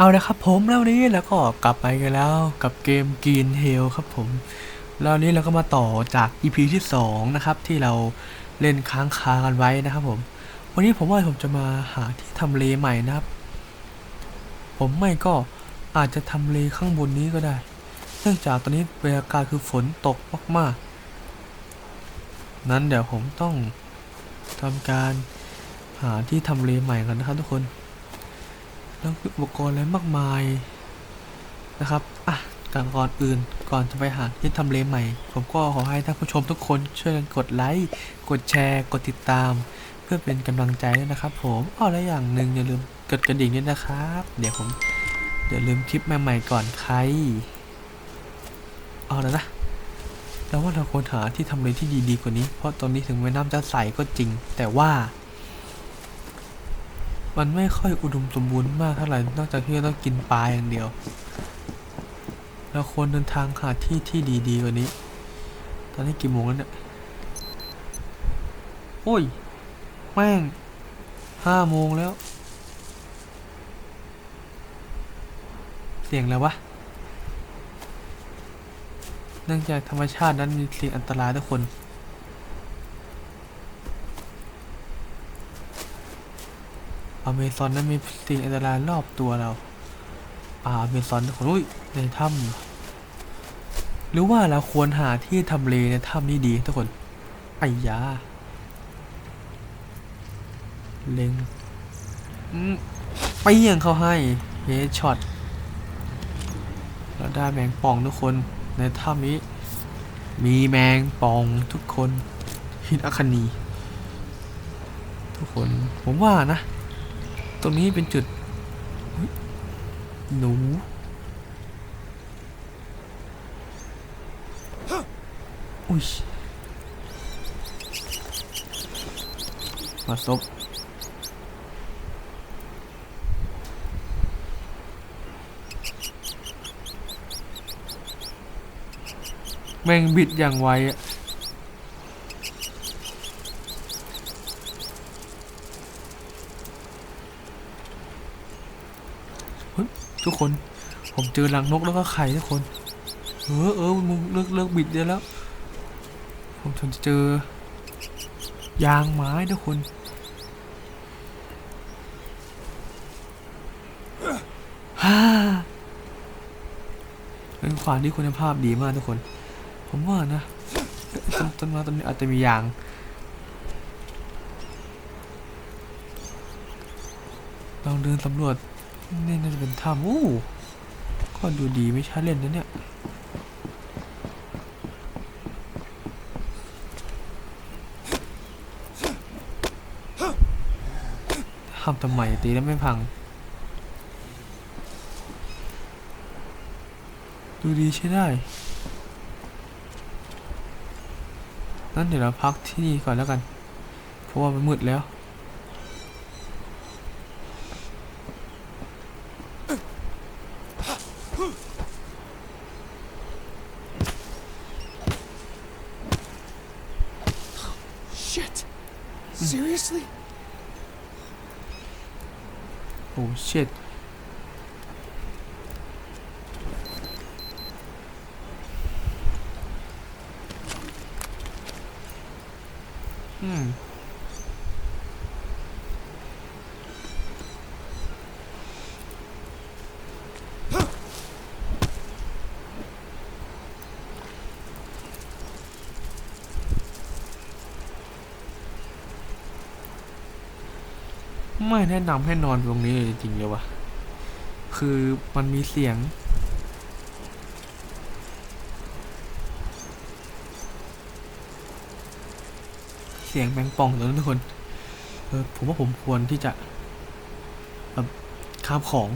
เอาละครับผมแล้วนี้แล้วก็กลับไปกันแล้วกับเกม Green Hell ครับผมแล้วนนี้เราก็มาต่อจาก EP ที่ 2 นะครับ ที่เราเล่นค้างคากันไว้นะครับผม วันนี้ผมว่าผมจะมาหาที่ทำเลใหม่นะครับ ผมไม่ก็อาจจะทำเลข้างบนนี้ก็ได้ เนื่องจากตอนนี้บรรยากาศคือฝนตกมากๆ นั้นเดี๋ยวผมต้องทำการหาที่ทำเลใหม่กันนะครับทุกคน แล้วอุปกรณ์อะไรมากมายนะครับอะก่อนก่อนอื่นก่อนจะไปหาที่ทำเลใหม่ ผมก็ขอให้ท่านผู้ชมทุกคนช่วยกันกดไลค์กดแชร์กดติดตาม เพื่อเป็นกำลังใจด้วยนะครับ ผมอ้อและอย่างหนึ่งอย่าลืมกดกระดิ่งด้วยนะครับ เดี๋ยวผมเดี๋ยวลืมคลิปใหม่ๆก่อนใครเอาแล้วนะแล้วว่าเราควรหาที่ทำเลที่ดีๆกว่านี้ เพราะตอนนี้ถึงแม่น้ำจะใสก็จริง แต่ว่า มันไม่ค่อยอุดมสมบูรณ์มากเท่าไหร่ นอกจากที่จะต้องกินปลาอย่างเดียว เราควรเดินทางหาที่ที่ดีๆกว่านี้ ตอนนี้กี่โมงแล้วเนี่ย โอ้ย แม่งห้าโมงแล้ว เสียงแล้ววะ เนื่องจากธรรมชาตินั้นมีสิ่งอันตรายทุกคน อเมซอนนั้นมีสิ่งอันตรายรอบตัวเรา ป่าอเมซอนทุกคนอุ้ยในถ้ำหรือว่าเราควรหาที่ทำเลในถ้ำนี่ดีทุกคนไอ้ยาเล็งไปเยี่ยงเขาให้เฮดช็อตแล้วได้แมงป่องทุกคนในถ้ำนี้ มีแมงป่องทุกคน หินอัคนีทุกคน ผมว่านะ ตรงนี้เป็นจุด หนู อุ้ยมาซบแม่งบิดอย่างไวอะ เฮ้ย ทุกคน ผมเจอรังนกแล้วก็ไข่ทุกคน เออเออมึงเลิกเลิกบิดได้แล้ว ผมถึงจะเจอ ยางไม้ทุกคนฮ่าเป็นขวานที่คุณภาพดีมากทุกคน ผมว่านะต้นต้นไม้ต้นนี้อาจจะมียางลองเดินสำรวจ นี่น่าจะเป็นถ้ำอู้ก็ดูดีไม่ใช่เล่นนะเนี่ยทำทำไมตีแล้วไม่พัง ดูดีใช่ได้ นั่นเดี๋ยวเราพักที่นี่ก่อนแล้วกัน เพราะว่ามันมืดแล้ว Shit! Seriously? โอ้เช็ด อืมไม่แนะนำให้นอนตรงนี้เลยจริงๆเลยวะคือมันมีเสียง เสียงแมงป่องตรงนั้นทุกคนเออผมว่าผมควรที่จะแบบข้ามของ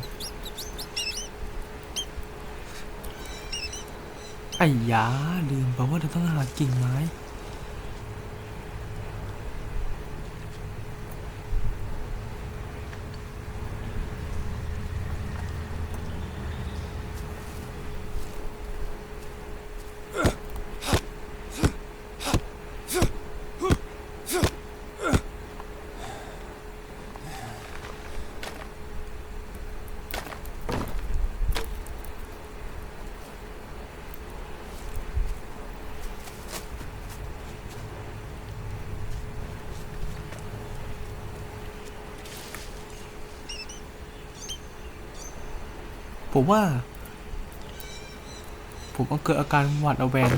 ไอ้ยาลืมไปว่าเราต้องหากิ่งไม้ ผมว่า ผมก็เกิดอาการหวาดระแวง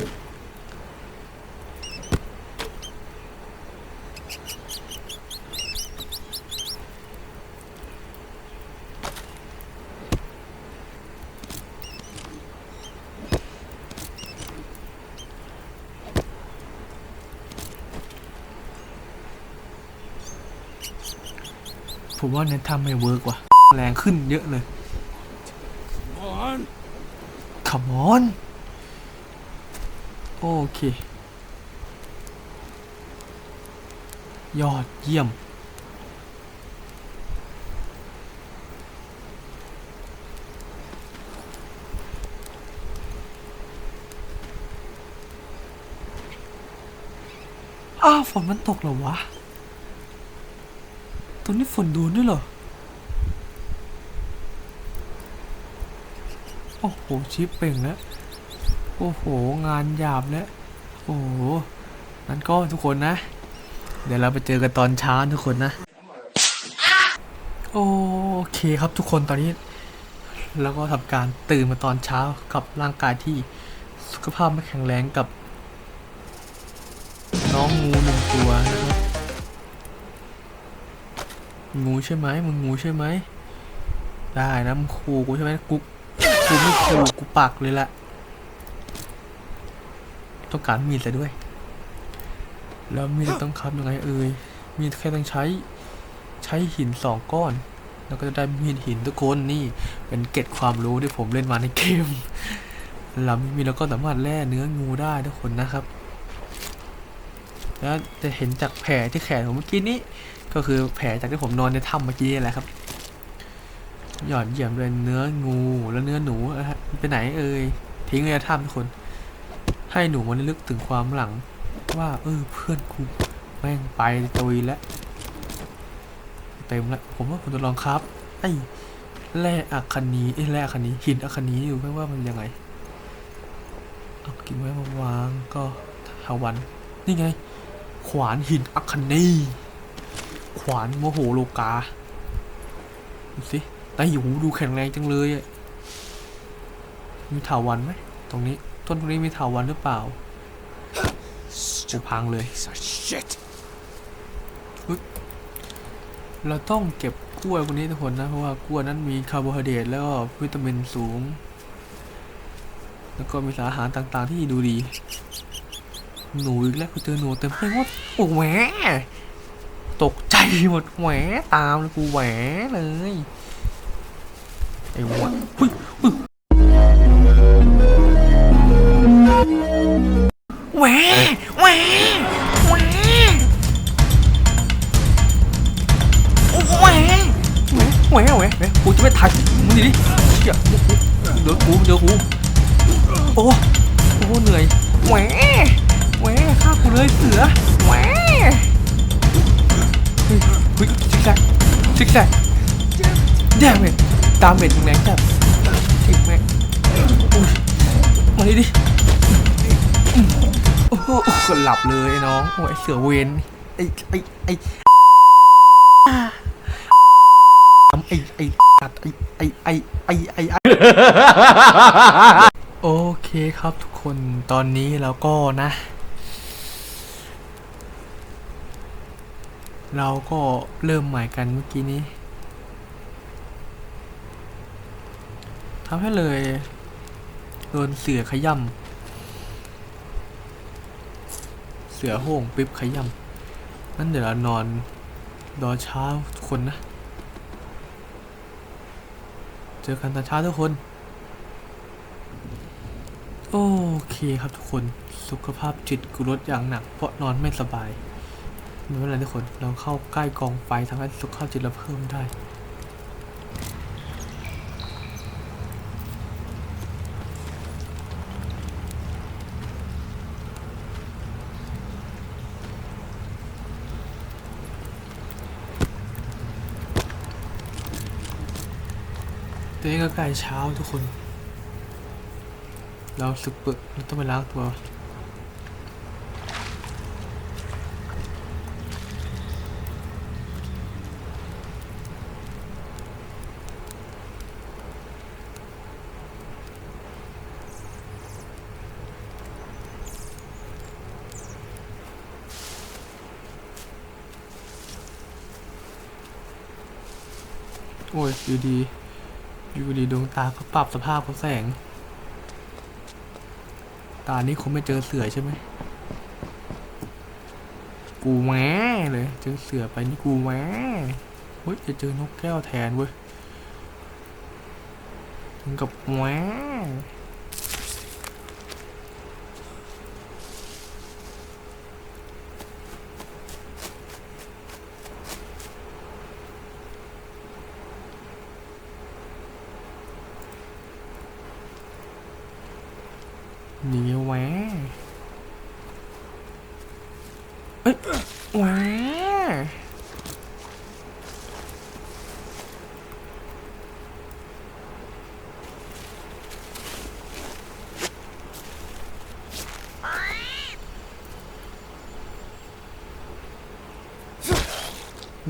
ผมว่าเน็ตทำไม่เวิร์กว่ะ แรงขึ้นเยอะเลย Come on โอเค ยอดเยี่ยม อ้าวฝนมันตกเหรอวะ ตรงนี้ฝนดูด้วยเหรอ อ้โหชิปเป่งแล้วโอ้โห งานหยาบแล้วโอ้โหนั้นก็ทุกคนนะ เดี๋ยวเราไปเจอกันตอนเช้าทุกคนนะ โอเคครับทุกคนตอนนี้แล้วก็ทำการตื่นมาตอนเช้ากับร่างกายที่สุขภาพไม่แข็งแรงกับ น้องงูหนึ่งตัวนะครับงูใช่ไหมมึงงูใช่ไหมได้นะมึงขู่กูใช่ไหมกู กูไม่ขู่กูปักเลยแหละต้องการมีดซะด้วย แล้วมีดต้องคับยังไงเอ่ยมีดแค่ต้องใช้ใช้หินสองก้อน แล้วก็จะได้มีดหินทุกคนนี่เป็นเกร็ดความรู้ที่ผมเล่นมาในเกมแล้วมีดแล้วก็สามารถแล่เนื้องูได้ทุกคนนะครับ แล้วจะเห็นจากแผลที่แขนผมเมื่อกี้นี้ ก็คือแผลจากที่ผมนอนในถ้ำเมื่อกี้นี่แหละครับ หยอดเยี่ยมเลยเนื้องูแล้วเนื้อหนูอะฮะไปไหนเอ่ยทิ้งไว้ในถ้ำทุกคน ให้หนูมันลึกถึงความหลัง ว่าเออเพื่อนกูแม่งไปตุยแล้วเต็มแล้วผมว่าผมจะลองครับไอ้แร่อัคนีไอ้แร่อัคนีหินอัคนีอยู่ไม่ว่ามันยังไงเอากินไว้มาวางก็ทาวันนี่ไง ขวานหินอัคคนีขวานโมโหโลกาดูสิ แต่หูดูแข็งแรงจังเลยอะมีถาวันไหมตรงนี้ต้นตรงนี้มีถาวันหรือเปล่าจะพังเลย Piece of shit. เราต้องเก็บกล้วยพวกนี้ทุกคนนะ เพราะว่ากล้วยนั้นมีคาร์โบไฮเดรตแล้วก็วิตามินสูง แล้วก็มีสารอาหารต่างๆที่ดูดี หนูอีกแล้วกูเจอหนูเต็มไปหมดโอ้แหวตกใจหมดแหวตามเลยกูแหวเลย ไอ้หวะหุ้ยหุ้ยแหวแหวแหวแหวแหวแหวแหวแหวกูจะไม่ทันมึงดิดิเชี่ยเดี๋ยวกูเดี๋ยวกูโอ้โอ้เหนื่อยแหวแหวฆ่ากูเลยเสือแหวเฮ้ยเฮ้ยซิกแซกซิกแซกแย่เมด ตามเมดแรงจัดไอ้แม่งอุ้ยมาดิดิโอ้โหก็หลับเลยไอ้น้องโอ้ยเสือเวนไอ้ไอ้ไอ้ไอ้ไอ้ตัดไอ้ไอ้ไอ้ไอ้ไอ้ไอ้โอเคครับทุกคนตอนนี้เราก็นะ เราก็เริ่มใหม่กันเมื่อกี้นี้ ทำให้เลยโดนเสือขย่ำเสือโห่งปิ๊บขย่ำนั่นเดี๋ยวเรานอนรอเช้าทุกคนนะ เจอกันตอนเช้าทุกคน โอเคครับทุกคนสุขภาพจิตกูลดอย่างหนัก เพราะนอนไม่สบายไม่เป็นไรทุกคนเราเข้าใกล้กองไฟทำให้สุขภาพจิตเราเพิ่มได้ ตัวนี้ก็ใกล้เช้าทุกคน เราสึกเปิดเราต้องไปล้างตัวโอ้ยดูดี อยู่ดีดวงตาเขาปรับสภาพเขาแสง ตานี้คงไม่เจอเสือใช่ไหม กูแหวเลย เจอเสือไปนี่กูแหวเฮ้ยจะเจอนกแก้วแทนเว้ยถึงกับแหวหนีแหวเอ้ยแหว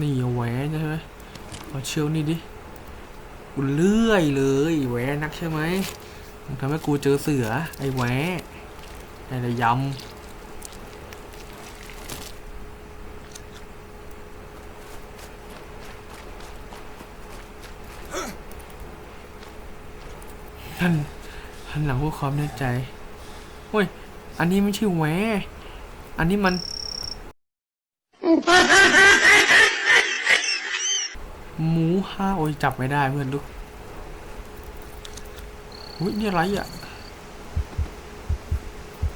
นี่แหวใช่ไหมเอาเชียวนี่ดิกูเลื่อยเลยแหวนักใช่ไหมมึงทำให้กูเจอเสือ ไอ้แหวไอ้ระยำท่านท่านหลังพูดความในใจเฮ้ย อันนี้ไม่ใช่แหวอันนี้มัน หมูห้าโอ้ยจับไม่ได้เพื่อนดูอุ้ยนี่อะไรอะ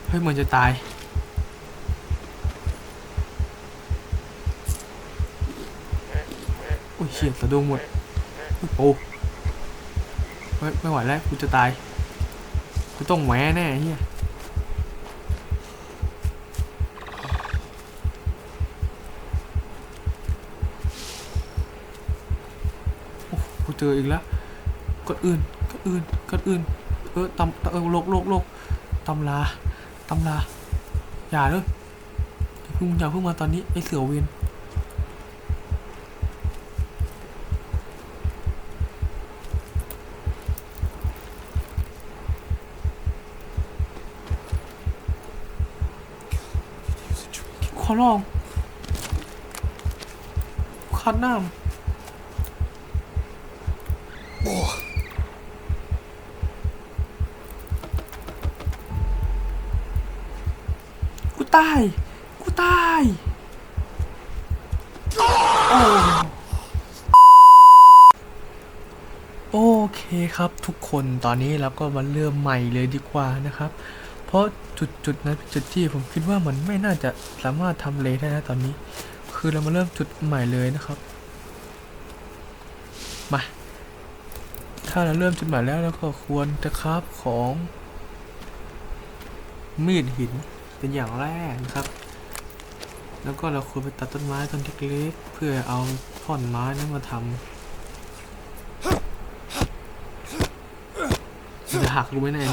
เฮ้ยเหมือนจะตาย อุ้ยเฉียดสะดุ้งหมดโอ้ไม่ไม่ไหวแล้วกูจะตายกูต้องแหวแน่เฮีย เจออีกแล้วกดอื่นกดอื่นกดอื่น เออตำเออโลกโลกโลกตำลาตำลาอย่าเลยอย่าเพิ่งอย่าเพิ่งมาตอนนี้ไอเสือเวียนขอลองคัดหน้า ตาย กูตาย โอ้โอเคครับทุกคนตอนนี้เราก็มาเริ่มใหม่เลยดีกว่านะครับ เพราะจุดจุดนั้นเป็นจุดที่ผมคิดว่ามันไม่น่าจะสามารถทำเลได้นะตอนนี้ คือเรามาเริ่มจุดใหม่เลยนะครับ มา ถ้าเราเริ่มจุดใหม่แล้วเราก็ควรจะคราบของมีดหิน เป็นอย่างแรกนะครับ แล้วก็เราควรไปตัดต้นไม้ต้นเล็กๆเพื่อเอาท่อนไม้นั้นมาทำจะหักรู้ไหมเนี่ย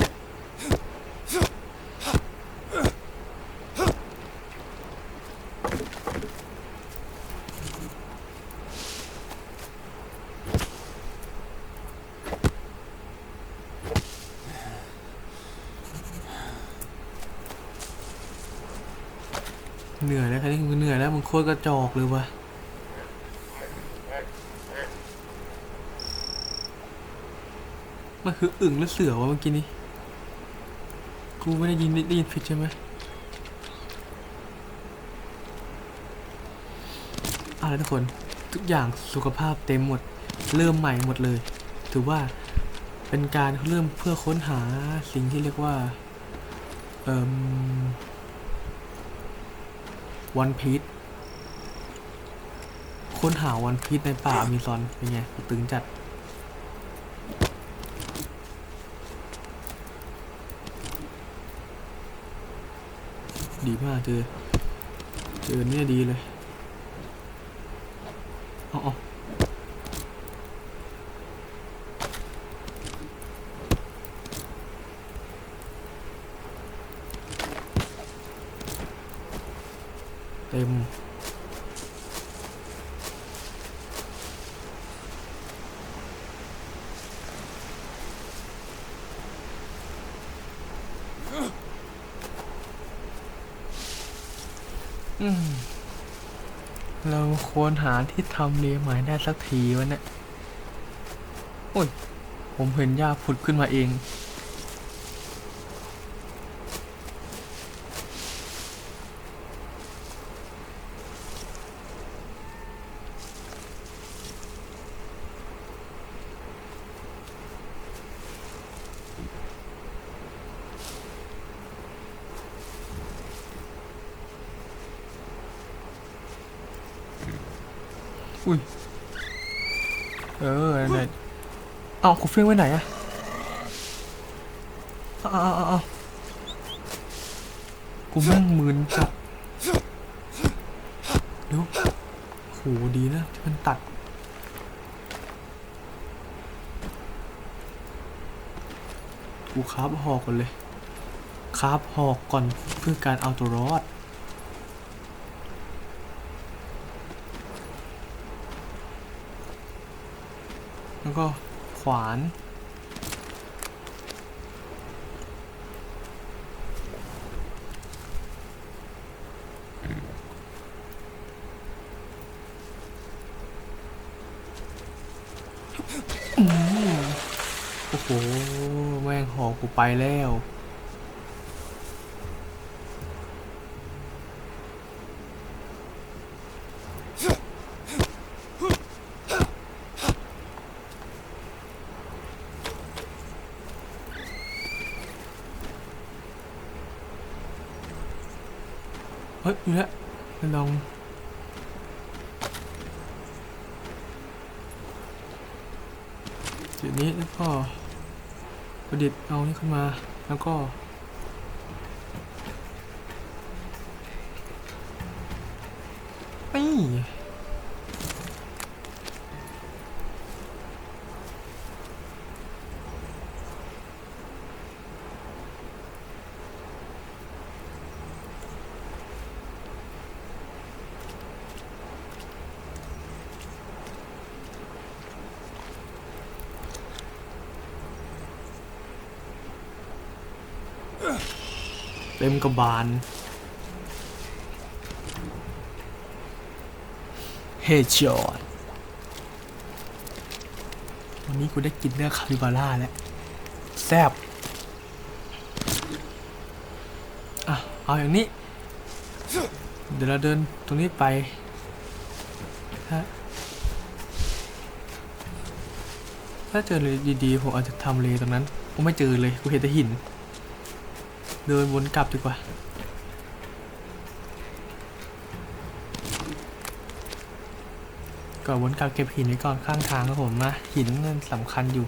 เหนื่อยแล้วครับนี่คือเหนื่อยแล้วมึงโคตรกระจอกเลยวะมันคืออึ่งหรือเสือวะเมื่อกี้นี้กูไม่ได้ยินได้ยินผิดใช่ไหมเอาละทุกคนทุกอย่างสุขภาพเต็มหมด เริ่มใหม่หมดเลย ถือว่าเป็นการเริ่มเพื่อค้นหาสิ่งที่เรียกว่า เอ่ม วันพีชค้นหาวันพีชในป่าอเมซอนเป็นไงตึงจัดดีมากเจอ เจอเนี่ยดีเลย เอาอ เราควรหาที่ทำเลใหม่ได้สักทีวะเนี่ย โอ้ย ผมเห็นหญ้าผุดขึ้นมาเอง อุ้ย เออไหน เอากูเฟี้ยงไว้ไหนอะเอาเอาเอาเอากูแม่งมืนจัดเดี๋ยวโหดีนะที่มันตัด กูคาบหอกก่อนเลยคาบหอกก่อนเพื่อการเอาตัวรอดแล้วก็ ขวานอืมโอ้โห แม่งหอกกูไปแล้ว เฮ้ยอยู่แล้วลองจุดนี้แล้วก็ประดิษฐ์เอานี่ขึ้นมาแล้วก็ นี่ เต็มกระบาลเฮดช็อตวันนี้กูได้กินเนื้อคาริบาร่าแล้ว แซ่บอะ เอาอย่างนี้ เดี๋ยวเราเดินตรงนี้ไปฮะถ้าเจอเลยดีๆผมอาจจะทำเลยตรงนั้น ผมไม่เจอเลย กูเห็นแต่หิน เดินวนกลับดีกว่า ก่อนวนกลับเก็บหินไว้ก่อนข้างทางครับผมนะหินนั่นสำคัญอยู่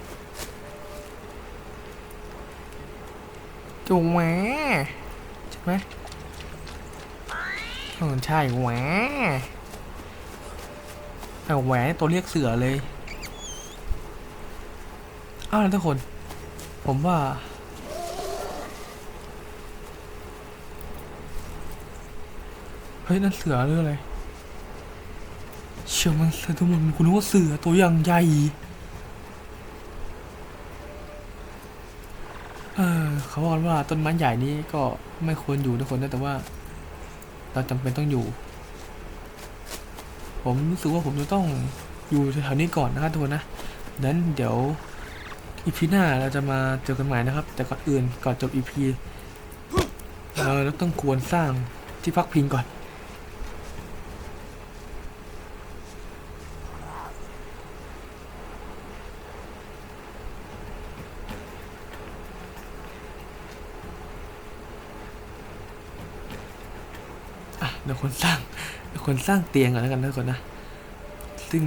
จุงแหวใช่ไหมเออใช่แหวเอาแหวตัวเรียกเสือเลย อ้าวแล้วทุกคน ผมว่า เฮ้ยนั่นเสือหรืออะไร เชื่อมันเสือตัวมันคุณนึกว่าเสือตัวอย่างใหญ่เออเขาบอกว่าต้นไม้ใหญ่นี้ก็ไม่ควรอยู่ทุกคนนะแต่ว่า เราจำเป็นต้องอยู่ ผมรู้สึกว่าผมจะต้องอยู่แถวนี้ก่อนนะครับทุกคนนะนั้นเดี๋ยวอีพีหน้าเราจะมาเจอกันใหม่นะครับ แต่ก่อนอื่นก่อนจบอีพีเราต้องควรสร้างที่พักพิงก่อน เดี๋ยวคนสร้างเดี๋ยวคนสร้างเตียงก่อนแล้วกันนะทุกคนนะ ซึ่ง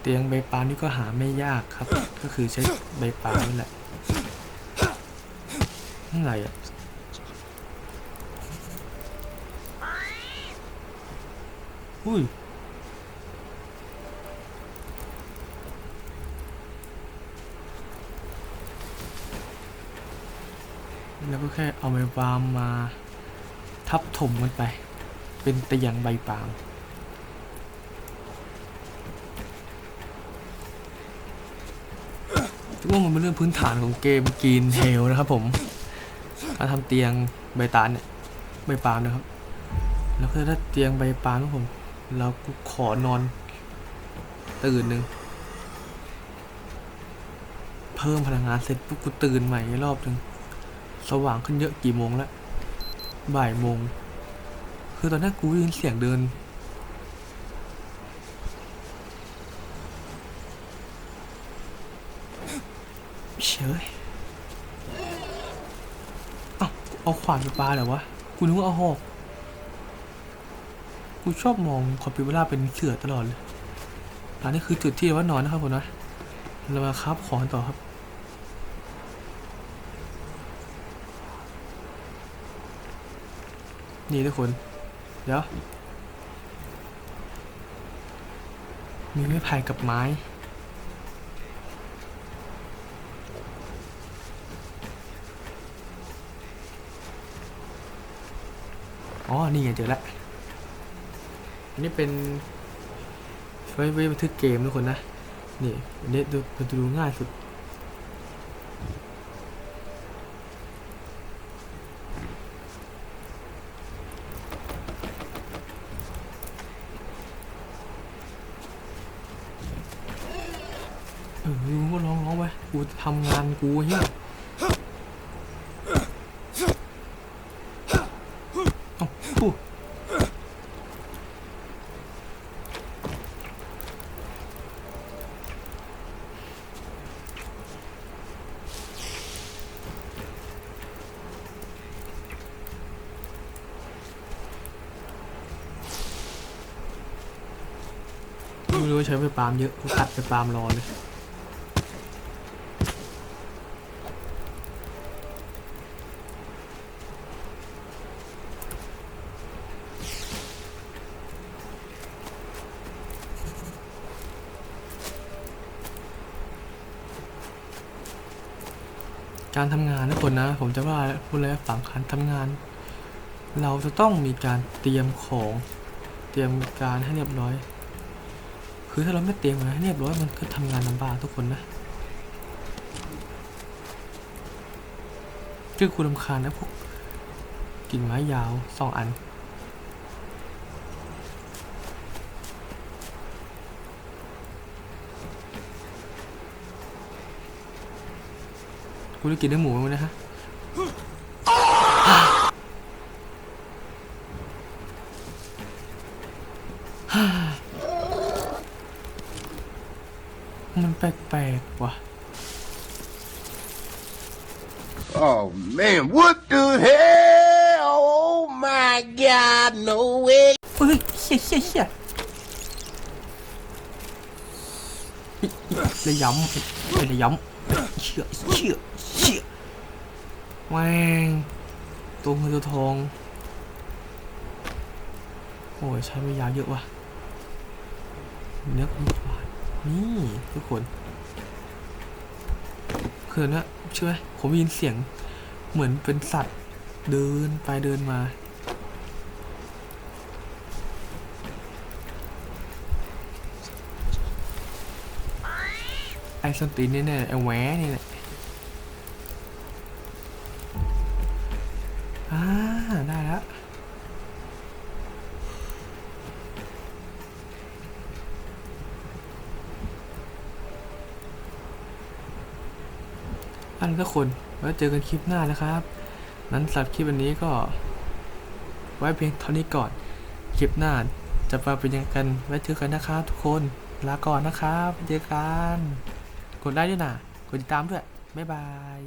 เตียงใบปาล์มนี่ก็หาไม่ยากครับ ก็คือใช้ใบปาล์มนี่แหละนี่อะไรอะอุ้ยแล้วก็แค่เอาใบปาล์มมาทับถมกันไป เป็นเตียงใบปาล์มถือว่ามันเป็นเรื่องพื้นฐานของเกมกรีนเฮลนะครับผม การทำเตียงใบตาลเนี่ยใบปาล์มนะครับ แล้วก็ถ้าเตียงใบปาล์มครับผม เราก็ขอนอนตื่นหนึ่งพิ่มพลังงานเสร็จปุ๊บกูตื่นใหม่รอบหนึ่งสว่างขึ้นเยอะกี่โมงแล้วบ่ายโมง คือตอนนี้กูได้ยินเสียงเดิน เฉยเอาเอาขวานไปปาเหรอวะ กูนึกว่าเอาหอก กูชอบมองคอมพิวเตอร์เป็นเสือตลอดเลยอันนี้คือจุดที่ว่านอนนะครับผมนะ เรามาครับของต่อครับนี่ทุกคน เดี๋ยว มีไม้ไผ่กับไม้ อ๋อ นี่ไงเจอแล้วอันนี้เป็นไว้ไว้บันทึกเกมทุกคนนะ นี่อันนี้ดูดูดูง่ายสุด เออมึงก็ร้องร้องไป กูทำงานกูเฮียเอ้าพูไม่รู้ว่าใช้ไปปาล์มเยอะกูตัดไปปาล์มรอเลย การทำงานนะคนนะ ผมจะว่าพูดเลยฝั่งการทำงาน เราจะต้องมีการเตรียมของเตรียมการให้เรียบร้อย คือถ้าเราไม่เตรียมมาให้เรียบร้อยมันก็ทำงานลำบากทุกคนนะคือคุณลำคาญนะพวกกิ่งไม้ยาวสองอัน คุณได้กินเนื้อหมูไหมนะฮะมันแปลกๆว่ะ Oh man, what the hell? Oh my god, no way. เฮ้ยเชี่ยเชี่ยเชี่ยเลยย้ำเลยย้ำเชี่ยเชี่ยเชี่ย แมงตัวเงินตัวทองโอ้ยใช้เวลาเยอะว่ะเนื้อมีหวานนี่ทุกคนคือนะเชื่อไหมผมยินเสียงเหมือนเป็นสัตว์เดินไปเดินมาไอ้สตีนนี่แน่ไอ้แหวนี่แหละ อักคน ไว้เจอกันคลิปหน้านะครับ นั้นสำหรับคลิปวันนี้ก็ ไว้เพียงเท่านี้ก่อน คลิปหน้าจะมาเป็นยังกันไว้เจอกันนะครับทุกคน ลาก่อนนะครับเจอกัน กดไลค์ด้วยนะ กดติดตามด้วย บ๊ายบาย